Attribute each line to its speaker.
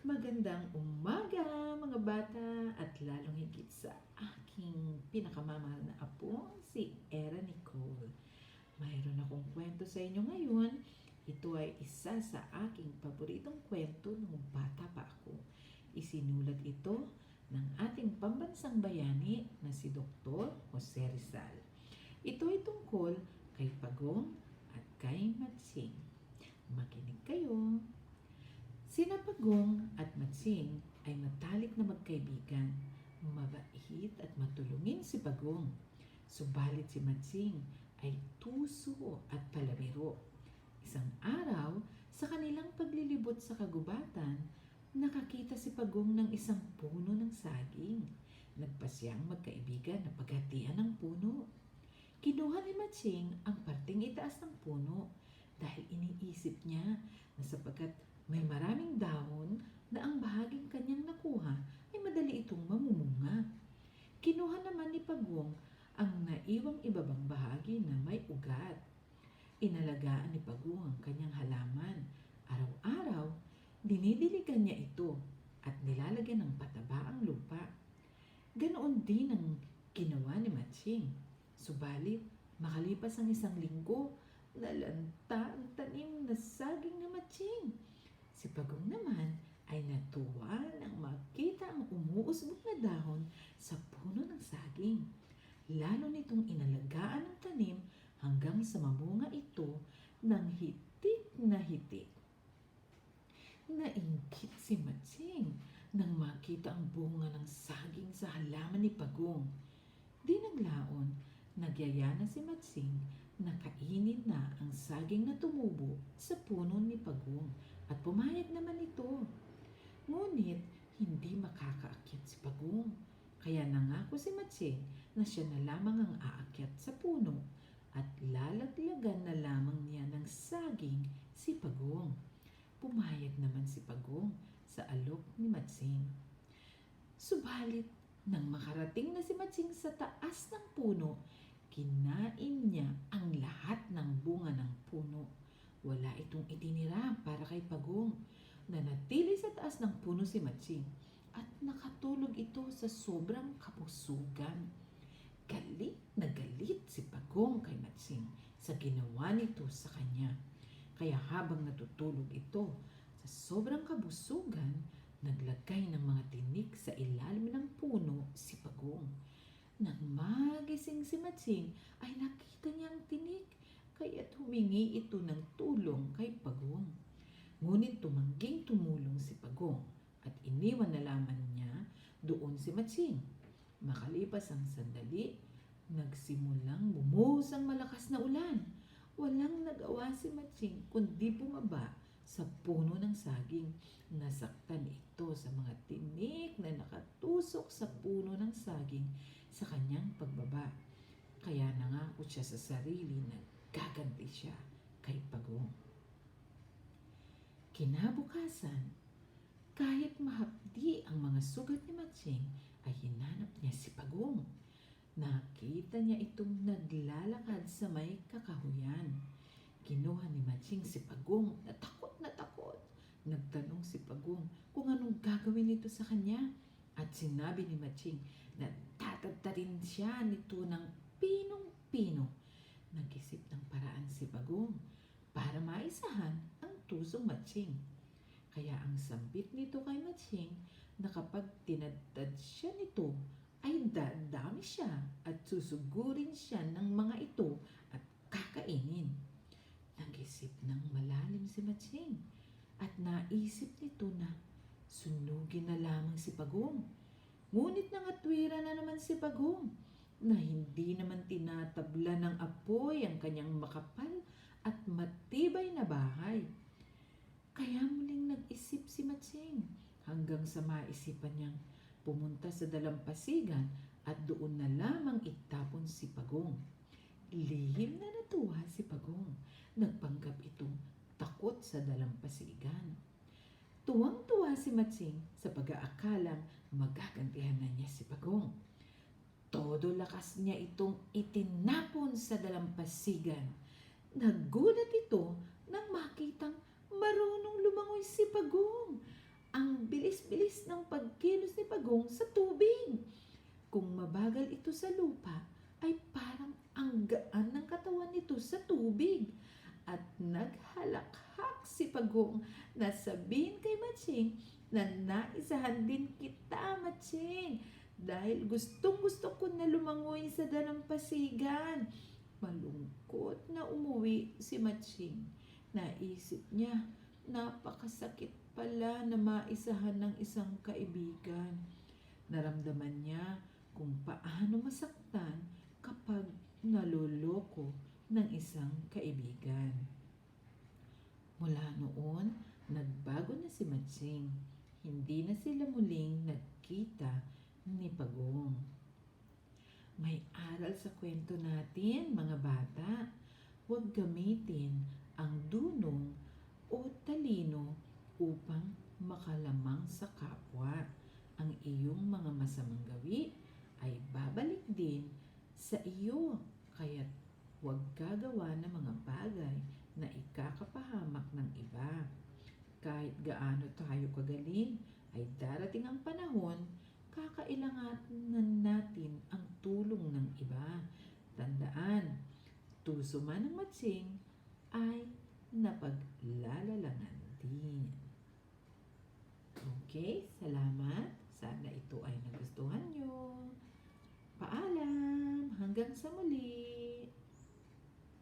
Speaker 1: Magandang umaga mga bata at lalong higit sa aking pinakamamahal na apo, si Era Nicole. Mayroon akong kwento sa inyo ngayon. Ito ay isa sa aking paboritong kwento nung bata pa ako. Isinulat ito ng ating pambansang bayani na si Dr. Jose Rizal. Ito ay tungkol kay Pagong at kay Matsing. Makinig kayo. Sina Pagong at Matsing ay matalik na magkaibigan. Mabait at matulungin si Pagong. Subalit si Matsing ay tuso at palabiro. Isang araw, sa kanilang paglilibot sa kagubatan, nakakita si Pagong ng isang puno ng saging. Nagpasyang magkaibigan na paghatian ng puno. Kinuha ni Matsing ang parting itaas ng puno dahil iniisip niya na sapagkat may maraming dahon na ang bahaging kanyang nakuha ay madali itong mamumunga. Kinuha naman ni Pagong ang naiwang ibabang bahagi na may ugat. Inalagaan ni Pagong ang kanyang halaman. Araw-araw, dinidiligan niya ito at nilalagyan ng pataba ang lupa. Ganoon din ang ginawa ni Matching. Subalit, makalipas ang isang linggo, nalanta ang tanim na saging na Matching. Si Pagong naman ay natuwa nang makita ang umuusbong na dahon sa puno ng saging. Lalo nitong inalagaan ang tanim hanggang sa mamunga ito ng hitik na hitik. Nainggit si Matsing nang makita ang bunga ng saging sa halaman ni Pagong. Di naglaon, nagyaya na si Matsing na kainin na ang saging na tumubo sa puno ni Pagong at pumayag naman ito. Ngunit hindi makakaakyat si Pagong. Kaya nangako si Matsing na siya na lamang ang aakyat sa puno at lalaglagan na lamang niya ng saging si Pagong. Pumayag naman si Pagong sa alok ni Matsing. Subalit, nang makarating na si Matsing sa taas ng puno, kinain niya ang lahat ng bunga ng puno. Wala itong itinira para kay Pagong. Nanatili sa taas ng puno si Matsing at nakatulog ito sa sobrang kapusugan. Galit na galit si Pagong kay Matsing sa ginawa nito sa kanya. Kaya habang natutulog ito sa sobrang kabusugan, naglagay ng mga tinik sa ilalim ng puno si Pagong. Nang magising si Matsing ay nakita niya ang tinik kaya't humingi ito ng tulong kay Pagong. Ngunit tumangging tumulong si Pagong at iniwan na lamang niya doon si Matsing. Makalipas ang sandali, nagsimulang bumuhos ang malakas na ulan. Walang nagawa si Matsing kundi bumaba sa puno ng saging. Nasaktan ito sa mga tinik na nakatusok sa puno ng saging sa kanyang pagbaba. Kaya nangako siya sa sarili na gaganti siya kay Pagong. Kinabukasan, kahit mahapdi ang mga sugat ni Matsing, ay hinanap niya si Pagong. Nakita niya itong naglalakad sa may kakahuyan. Kinuha ni Matsing si Pagong na takot na takot. Nagtanong si Pagong kung anong gagawin nito sa kanya. At sinabi ni Matsing na tatagtarin siya nito ng pinong-pino. Nag-isip ng paraan si Pagong para maisahan ang tusong Matsing. Kaya ang sambit nito kay Matsing na kapag tinadtad siya nito ay dadami siya at susugurin siya ng mga ito at kakainin. Nag-isip ng malalim si Matsing at naisip nito na sunugin na lamang si Pagong. Ngunit nangatwira na naman si Pagong na hindi naman tinatabla ng apoy ang kanyang makapal at matibay na bahay. Kaya muling nag-isip si Matsing hanggang sa maisipan niyang pumunta sa dalampasigan at doon na lamang itapon si Pagong. Lihim na natuwa si Pagong. Nagpanggap itong takot sa dalampasigan. Tuwang-tuwa si Matsing sa pag-aakalang magagantihan na niya si Pagong. Todo lakas niya itong itinapon sa dalampasigan. Nagulat ito nang makitang marunong lumangoy si Pagong. Ang bilis bilis-bilis ng pagkilos ni Pagong sa tubig. Kung mabagal ito sa lupa, ay parang ang gaan ng katawan nito sa tubig. At naghalakhak si Pagong na sabihin kay Matching na naisahan din kita, Matching. Dahil gustong gusto ko na lumangoy sa dalampasigan. Malungkot na umuwi si Matching. Naisip niya, napakasakit pala na maisahan ng isang kaibigan. Naramdaman niya kung paano masaktan kapag naloloko ng isang kaibigan. Mula noon, nagbago na si Matsing. Hindi na sila muling nagkita ni Pagong. May aral sa kwento natin, mga bata. Huwag gamitin ang dunong o talino upang makalamang sa kapwa. Ang iyong mga masamang gawi ay babalik din sa iyo. Kaya huwag gagawa ng mga bagay na ikakapahamak ng iba. Kahit gaano tayo kagaling, ay darating ang panahon, kakailanganan natin ang tulong ng iba. Tandaan, tuso man ng matsing ay napaglalalangan din. Okay, salamat. Sana ito ay nagustuhan nyo. Paalam! Hanggang sa muli!